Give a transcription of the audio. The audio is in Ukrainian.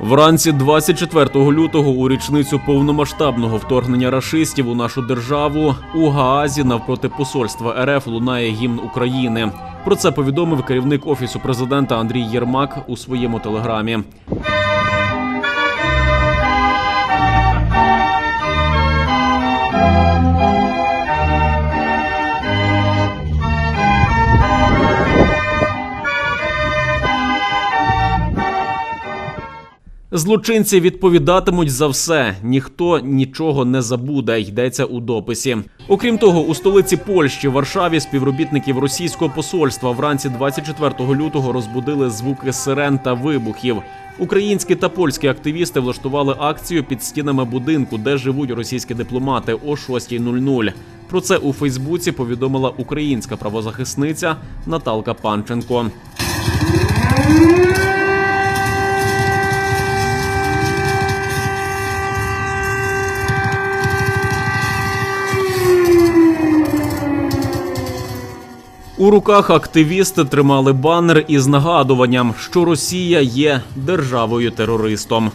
Вранці 24 лютого у річницю повномасштабного вторгнення рашистів у нашу державу у Гаазі навпроти посольства РФ лунає гімн України. Про це повідомив керівник офісу президента Андрій Єрмак у своєму телеграмі. Злочинці відповідатимуть за все. Ніхто нічого не забуде. Йдеться у дописі. Окрім того, у столиці Польщі, Варшаві, співробітників російського посольства вранці 24 лютого розбудили звуки сирен та вибухів. Українські та польські активісти влаштували акцію під стінами будинку, де живуть російські дипломати о 6.00. Про це у Фейсбуці повідомила українська правозахисниця Наталка Панченко. У руках активісти тримали банер із нагадуванням, що Росія є державою терористом.